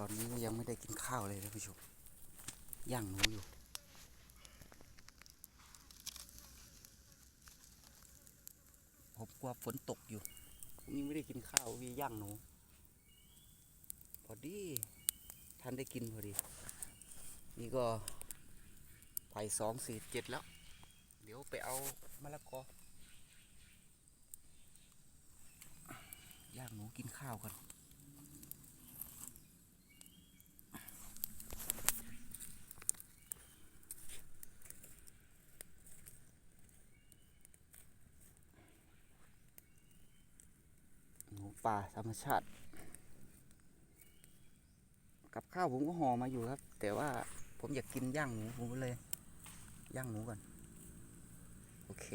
ตอนนี้ยังไม่ได้กินข้าวเลยท่านผู้ชมย่างหนูอยู่ ผมกลัวฝนตกอยู่ ผมยังไม่ได้กินข้าววีย่างหนู พอดีท่านได้กินพอดี นี่ก็ไปสองสี่เจ็ดแล้ว เดี๋ยวไปเอามะละกอย่างหนูกินข้าวกัน หนู ป่าธรรมชาติ กับข้าวผมก็ห่อมาอยู่ครับ แต่ว่าผมอยากกินย่างหมูผมเลย ย่างหมูก่อน โอเค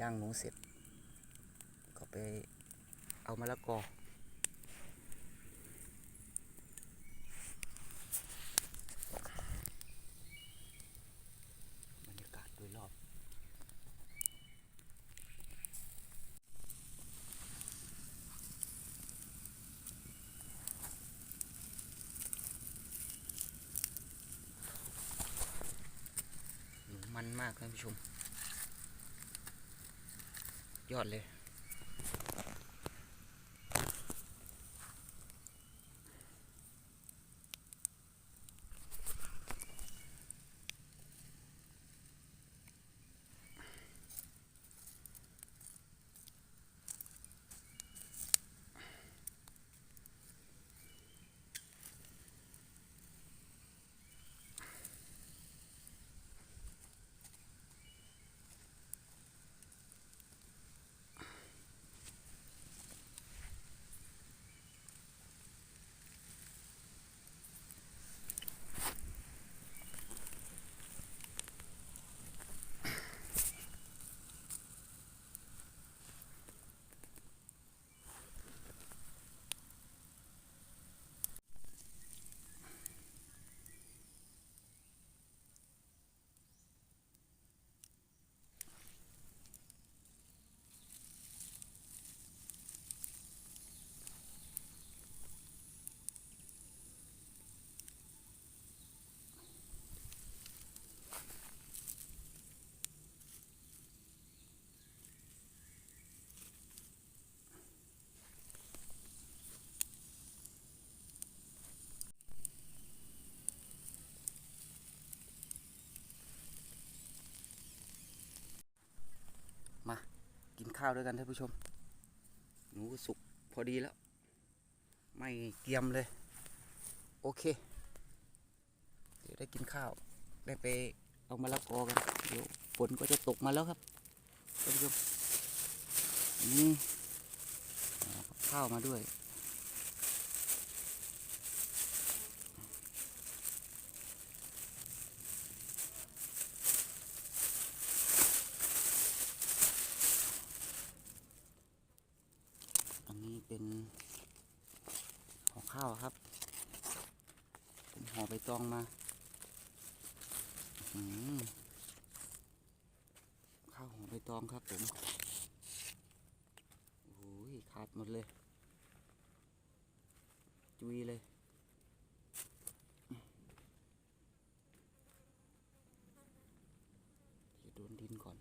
ย่างหมูเสร็จ ก็ไปเอามะละกอบรรยากาศโดยรอบ หนูมันมากท่านผู้ชม ย ข้าวด้วยกันท่านผู้ชม หนูสุกพอดีแล้ว ไม่เกียมเลย โอเค เดี๋ยวได้กินข้าว ได้ไปเอามะละกอกัน เดี๋ยวฝนก็จะตกมาแล้วครับท่านผู้ชมนี่ข้าวมาด้วย อันนี้เป็นห่อข้าวครับ ผม ห่อใบตองมาอื้อหือข้าวห่อใบตองครับผมโอ้ยขาดหมดเลย จุยเลยเดี๋ยวโดนดินก่อน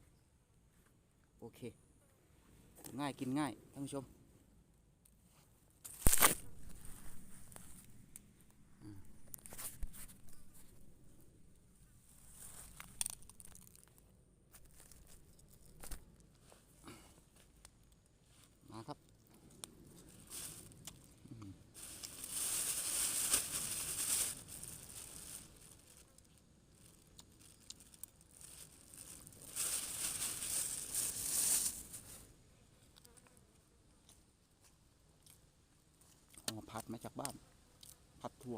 โอเค ง่ายกินง่ายท่านผู้ชม มาครับอืมเอามาผัดมาจากบ้าน ผัดถั่ว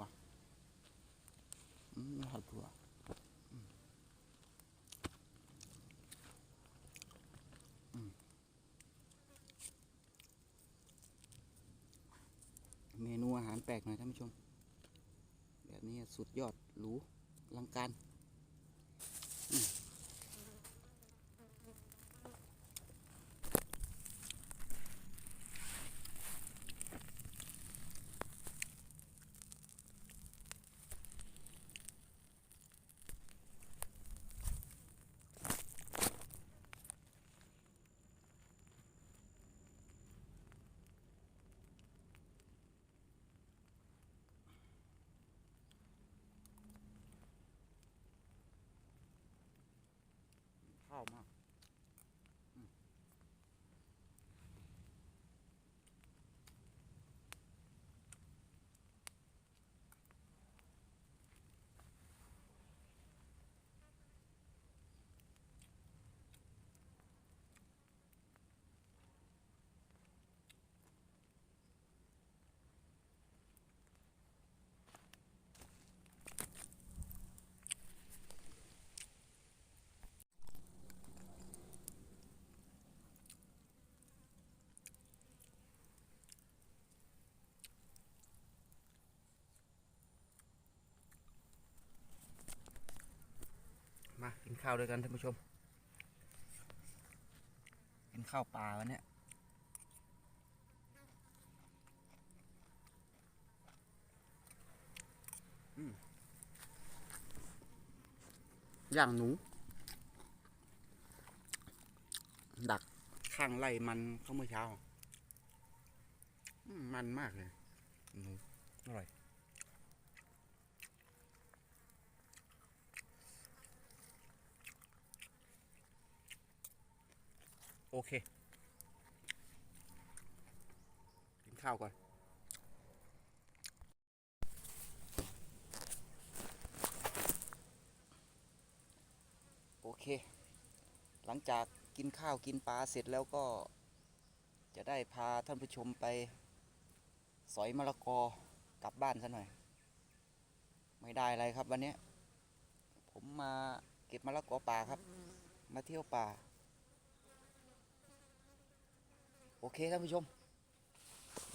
อืมผัดถั่วอืมอืม เมนูอาหารแป ลกหน่อยท่านผู้ชม แบบนี้สุดยอดหรูอลังการอืม มากินข้าวด้วยกันท่านผู้ชม กินข้าวปลาวันนี้อย่างหนู ดักข้างไล่มันเข้าเมื่อเช้ามมันมากเลยหนูอร่อย เค กินข้าวก่อน โอเค หลังจากกินข้าวกินปลาเสร็จแล้วก็ จะได้พาท่านผู้ชมไป สอยมะละกอกลับบ้านซะหน่อย ไม่ได้อะไรครับวันนี้ ผมมาเก็บมะละกอป่าครับ มาเที่ยวป่า โอเคท่านผู้ชม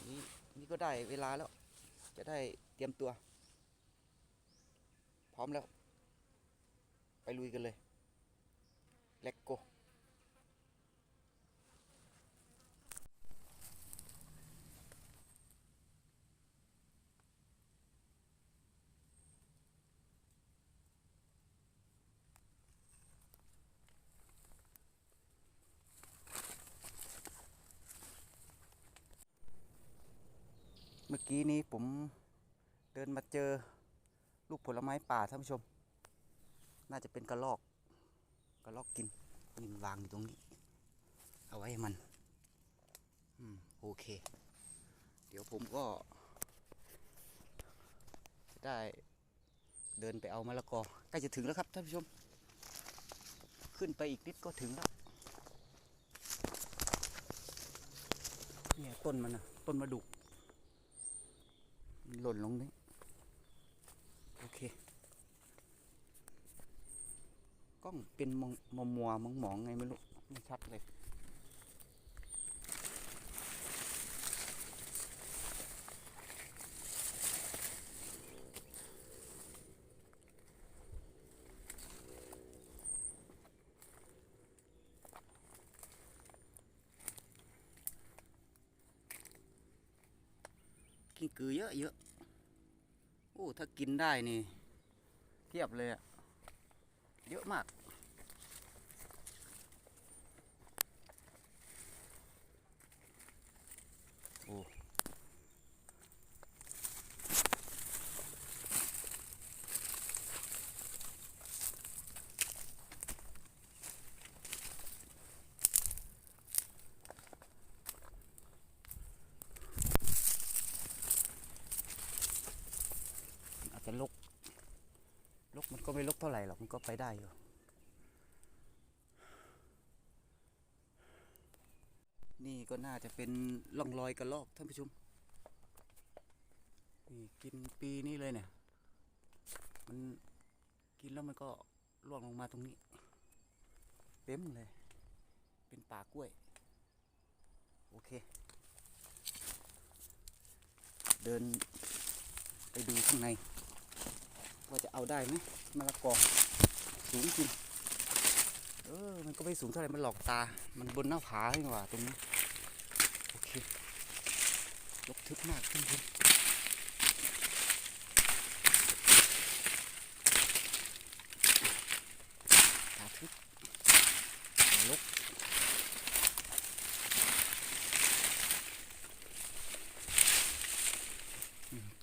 นี่นี่ก็ได้เวลาแล้ว จะได้เตรียมตัว พร้อมแล้ว ไปลุยกันเลย เล t กโก เมื่ อกี้นี้ผมเดินมาเจอลูกผลไม้ป่าท่านผู้ชม น่าจะเป็นกระลอก กระลอกกินนี่มันวางอยู่ตรงนี้ เอาไว้ให้มัน อืมโอเค เดี๋ยวผมก็ จะได้เดินไปเอามะละกอใกล้จะถึงแล้วครับท่านผู้ชม ขึ้นไปอีกนิดก็ถึงแล้วเนี่ยต้นมันนะต้นมะดุก หล่นลงนี่โอเค กล้องเป็นมองมัวมัวมองมองไงไม่รู้ ไม่ชัดเลย กิ้งกือเยอะเยอะ ถ้ากินได้นี่เทียบเลยอะเยอะมาก โอ้ อาจจะลก ลกมันก็ ไม่ลกเท่าไหร่หรอกมันก็ไปได้อยู่ นี่ก็น่าจะเป็นร่องรอยกระลอกท่านผู้ชมนี่กินปีนี้เลยเนี่ย มันกินแล้วมันก็ร่วงลงมาตรงนี้ เต็มเลย เป็นป่ากล้วย โอเค เดินไปดูข้างใน ว่าจะเอาได้ไหมมะละกอสูงจริงเออมันก็ไม่สูงเท่าไหร่มันหลอกตา มันบนหน้าผาขึ้กว่าตรงนี้โอเคลกทึบมากท่านผู้ชมผาทึบลก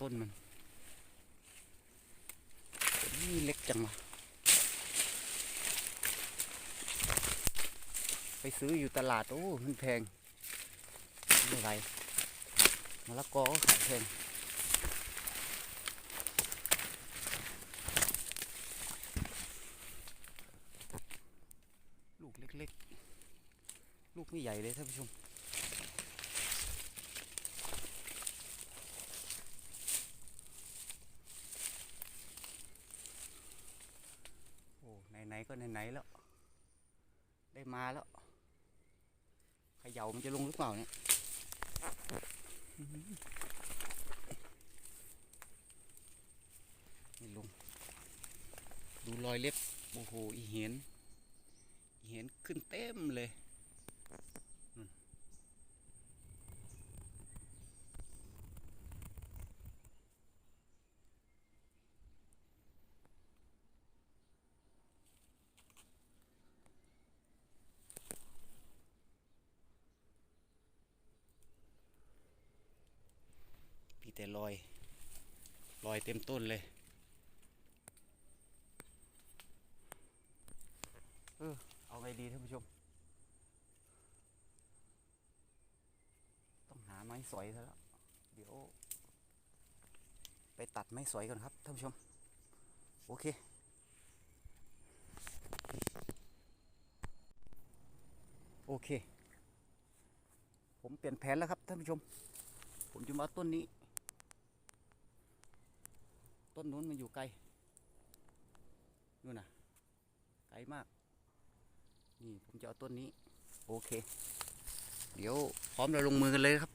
ต้นมัน นี่เล็กจังวะไปซื้ออยู่ตลาด โอ้ มันแพงไม่ไหวมะละกอก็ขายแพงลูกเล็กๆ ลูกไม่ใหญ่เลยท่านผู้ชม โอ้ ไหนๆก็ไหนๆแล้ว ได้มาแล้วเขย่ามัน จะลงหรือเปล่าเนี่ยไม่ลง ดูรอยเล็บ โอ้โห อีเห็น อีเห็นขึ้นเต็มเลย แต่รอยรอยเต็มต้นเลยเออเอาไงดีท่านผู้ชม ต้องหาไม้สอยซะแล้ว เดี๋ยว ไปตัดไม้สอยก่อนครับท่านผู้ชม โอเคโอเค ผมเปลี่ยนแผนแล้วครับท่านผู้ชม ผมจะมาต้นนี้ ต้นนู้นมันอยู่ไกลนู่นน่ะ ไกลมาก นี่ผมจะเอาต้นนี้ โอเค เดี๋ยวพร้อมเราลงมือกันเลยครับ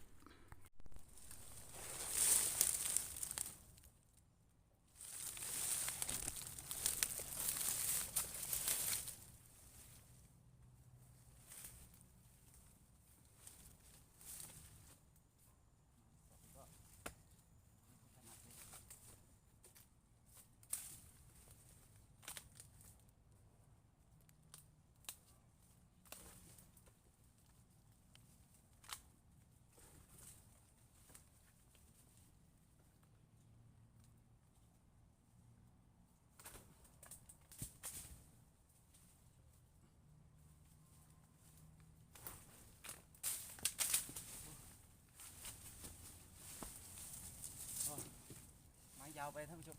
ไม้ยาวไปท่านผู้ชม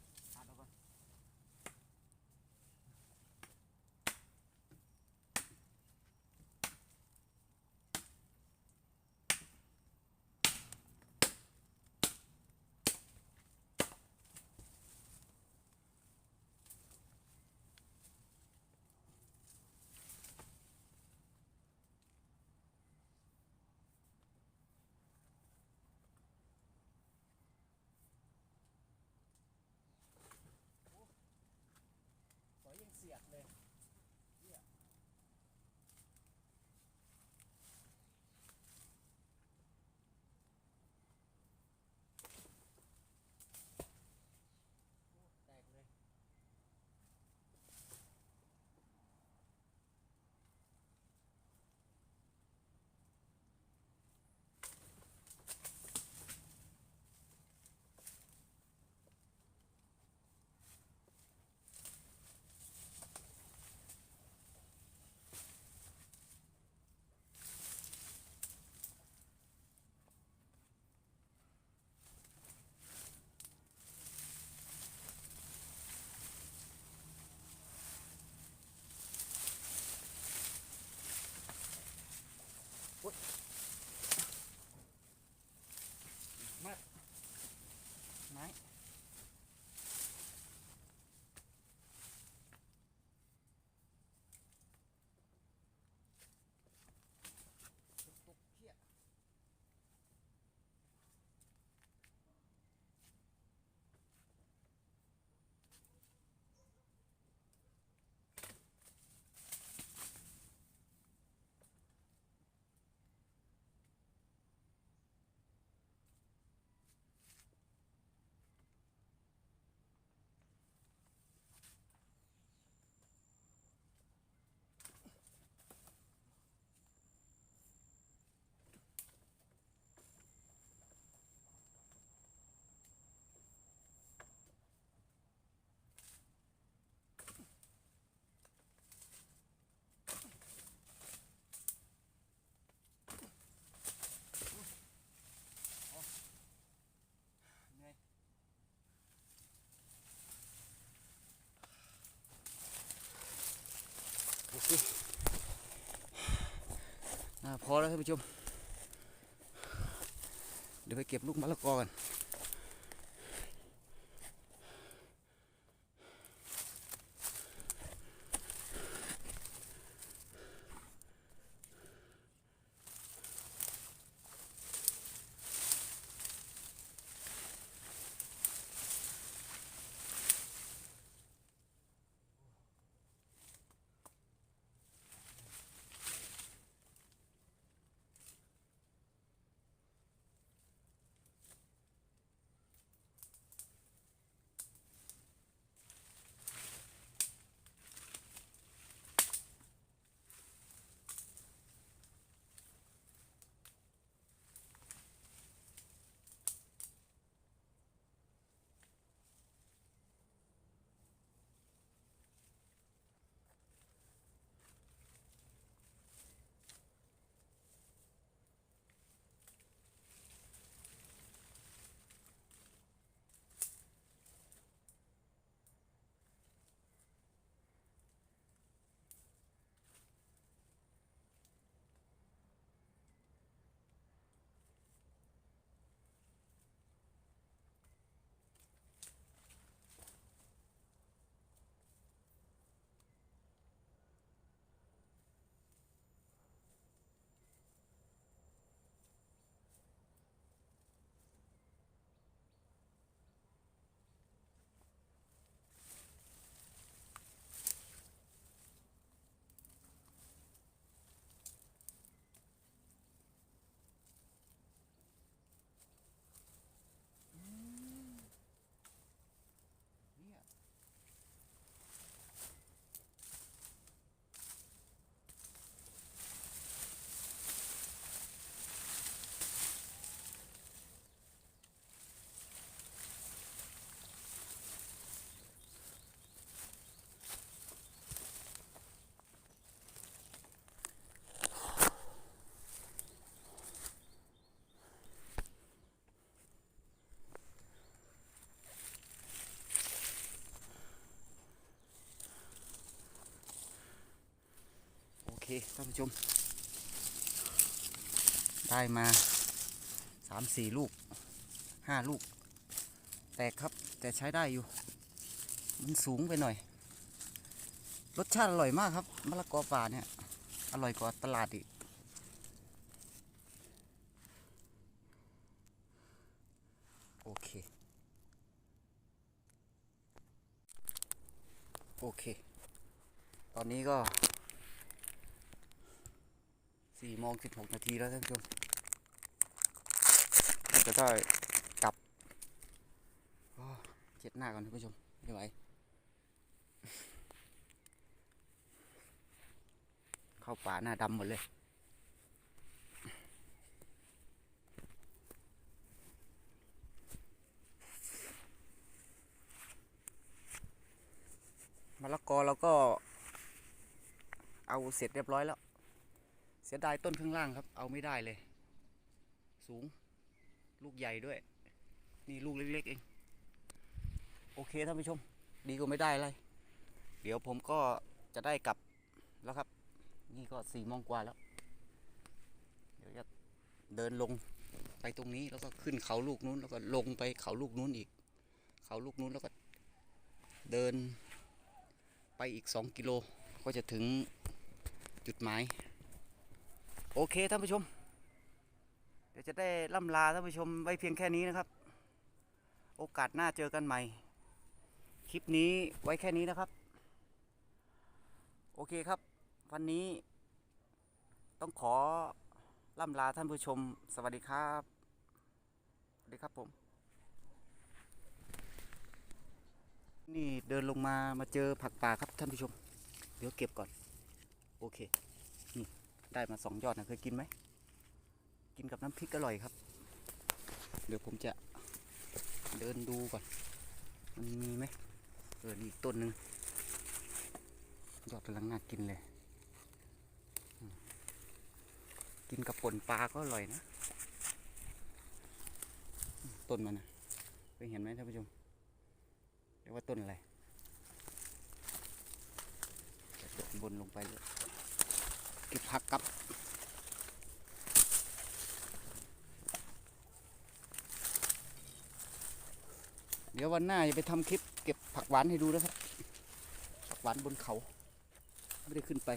พอแล้วท่านผู้ชม เดี๋ยวไปเก็บลูกมะละกอกัน ท่านผู้ชม ได้มาสามสี่ลูกห้าลูก แตกครับ แต่ใช้ได้อยู่ มันสูงไปหน่อย รสชาติอร่อยมากครับมะละกอป่าเนี่ย อร่อยกว่าตลาดอีกโอเค โอเค ตอนนี้ก็ สี่โมงสิบหกนาทีแล้วท่านผู้ชมก็จะได้กลับอ้อเช็ดหน้าก่อนท่านผู้ชมไม่ไหวเข้าป่าหน้าดำหมดเลยมะละกอเราก็เอาเสร็จเรียบร้อยแล้ว เสียดายต้นข้างล่างครับ เอาไม่ได้เลย สูง ลูกใหญ่ด้วย นี่ลูกเล็กๆเอง โอเคท่านผู้ชม ดีกว่าไม่ได้เลยเดี๋ยวผมก็จะได้กลับแล้วครับ นี่ก็สี่โมงกว่าแล้ว เดี๋ยวจะเดินลงไปตรงนี้แล้วก็ขึ้นเขาลูกนู้น แล้วก็ลงไปเขาลูกนู้นอีก เขาลูกนู้นแล้วก็เดินไปอีก 2 กิโลก็จะถึงจุดหมาย โอเคท่านผู้ชม เดี๋ยวจะได้ล่ำลาท่านผู้ชมไว้เพียงแค่นี้นะครับ โอกาสหน้าเจอกันใหม่ คลิปนี้ไว้แค่นี้นะครับ โอเคครับ วันนี้ต้องขอล่ำลาท่านผู้ชม สวัสดีครับ สวัสดีครับผม นี่เดินลงมามาเจอผักป่าครับท่านผู้ชม เดี๋ยวเก็บก่อน โอเค ได้มาสองยอดนะเคยกินไหม กินกับน้ำพริกอร่อยครับ เดี๋ยวผมจะเดินดูก่อน มันมีไหมเอออีกต้นหนึ่งยอดกำลังน่ากินเลย กินกับป่นปลาก็อร่อยนะ ต้นมันนะเคยเห็นไหมท่านผู้ชมเรียกว่าต้นอะไรจะบนลงไปเลย เก็บผักกับเดี๋ยววันหน้าจะไปทำคลิปเก็บผักหวานให้ดูนะครับ ผักหวานบนเขา ไม่ได้ขึ้นไป